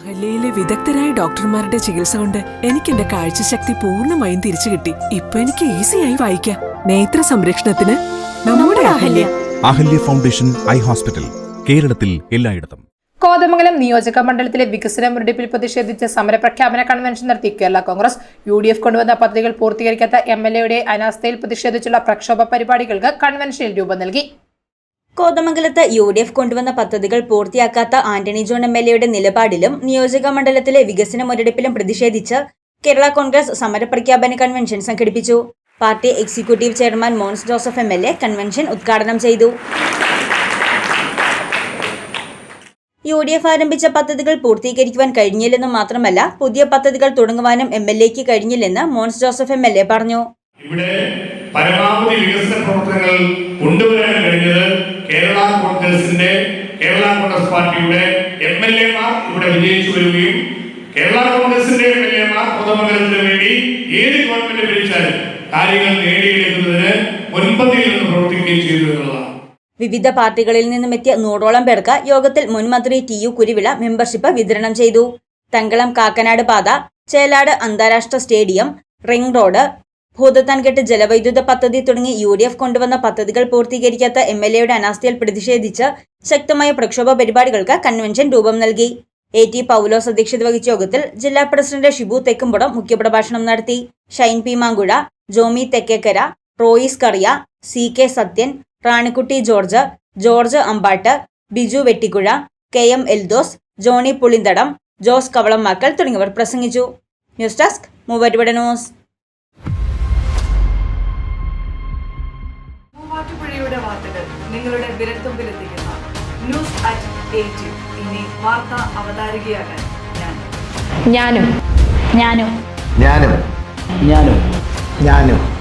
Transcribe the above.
അഹല്യയിലെ വിദഗ്ധരായ ഡോക്ടർമാരുടെ ചികിത്സ കൊണ്ട് എനിക്ക് എന്റെ കാഴ്ചശക്തി പൂർണമായും തിരിച്ചു കിട്ടി. ഇപ്പൊ എനിക്ക് ഈസിയായി വായിക്കാം. നേത്ര സംരക്ഷണത്തിന് നമ്മുടെ Ahalya. Ahalya. Foundation eye hospital കേരളത്തിൽ എല്ലായിടത്തും. കോതമംഗലം നിയോജക മണ്ഡലത്തിലെ വികസന മുരടിപ്പിൽ പ്രതിഷേധിച്ച് സമരപ്രഖ്യാപന കൺവെൻഷൻ നടത്തി Kerala Congress. U D F കൊണ്ടുവന്ന പദ്ധതികൾ പൂർത്തീകരിക്കാത്ത എം എൽ എയുടെ അനാസ്ഥയിൽ പ്രതിഷേധിച്ചുള്ള പ്രക്ഷോഭ പരിപാടികൾക്ക് കൺവെൻഷനിൽ രൂപം നൽകി. കോതമംഗലത്ത് യു ഡി എഫ് കൊണ്ടുവന്ന പദ്ധതികൾ പൂർത്തിയാക്കാത്ത ആന്റണി ജോൺ എം എൽ എയുടെ നിലപാടിലും നിയോജക മണ്ഡലത്തിലെ വികസന മുരടിപ്പിലും പ്രതിഷേധിച്ച് കേരള കോൺഗ്രസ് സമരപ്രഖ്യാപന കൺവെൻഷൻ സംഘടിപ്പിച്ചു. Party executive chairman Mons Joseph M L A convention ഉദ്ഘാടനം ചെയ്തു. യു ഡി എഫ് ആരംഭിച്ച പദ്ധതികൾ പൂർത്തീകരിക്കുവാൻ കഴിഞ്ഞില്ലെന്ന് മാത്രമല്ല പുതിയ പദ്ധതികൾ തുടങ്ങുവാനും എം എൽ എക്ക് കഴിഞ്ഞില്ലെന്ന് Mons Joseph M L A പറഞ്ഞു. ഇവിടെ പരമാവധി വികസന പ്രവർത്തനങ്ങൾ കൊണ്ടുവരാൻ കഴിഞ്ഞത് കേരള കോൺഗ്രസിന്റെ കേരള കോൺഗ്രസ് പാർട്ടിയുടെ എം എൽ എമാർ ഇവിടെ വിജയിച്ചു വരികയും കേരള കോൺഗ്രസിന്റെ എം എൽ എമാർ പൊതുമകരത്തിന് വേണ്ടി ഏത് ഗവൺമെന്റ് ഭരിച്ചാലും കാര്യങ്ങൾ നേടിയെടുക്കുന്നതിന് മുൻപന്തിയിൽ നിന്ന് പ്രവർത്തിക്കുകയും ചെയ്തു എന്നുള്ളതാണ്. വിവിധ പാർട്ടികളിൽ നിന്നും എത്തിയ നൂറോളം പേർക്ക് യോഗത്തിൽ മുൻമന്ത്രി ടി യു കുരുവിള മെമ്പർഷിപ്പ് വിതരണം ചെയ്തു. തങ്കളം കാക്കനാട് പാത ചേലാട് അന്താരാഷ്ട്ര സ്റ്റേഡിയം റിംഗ് റോഡ് ഭൂതത്താൻകെട്ട് ജലവൈദ്യുത പദ്ധതി തുടങ്ങി യു ഡി എഫ് കൊണ്ടുവന്ന പദ്ധതികൾ പൂർത്തീകരിക്കാത്ത എം എൽ എയുടെ അനാസ്ഥയിൽ പ്രതിഷേധിച്ച് ശക്തമായ പ്രക്ഷോഭ പരിപാടികൾക്ക് കൺവെൻഷൻ രൂപം നൽകി. എ ടി പൗലോസ് അധ്യക്ഷത വഹിച്ച യോഗത്തിൽ ജില്ലാ പ്രസിഡന്റ് ഷിബു തെക്കുംപുറം മുഖ്യപ്രഭാഷണം നടത്തി. Shine P Mankuzha Jomi Thekkekara Royis Kariya C K Sathyan Ranikutty George George Ambattu Biju Vettikuzha K M Eldhose Johny Pulinthadam Jose Kavalamakkal തുടങ്ങിയവർ പ്രസംഗിച്ചു. ന്യൂസ് ഡെസ്ക് മൂവരുവിടെ ന്യൂസ്. നിങ്ങളുടെ വിരൽത്തുമ്പിലെത്തിക്കുന്ന ന്യൂസ് അറ്റ് എയ്റ്റ് ഇനി വാർത്ത അവതാരികയാകാൻ ഞാൻ. ഞാനും. ഞാനും. ഞാനും. ഞാനും. ഞാനും.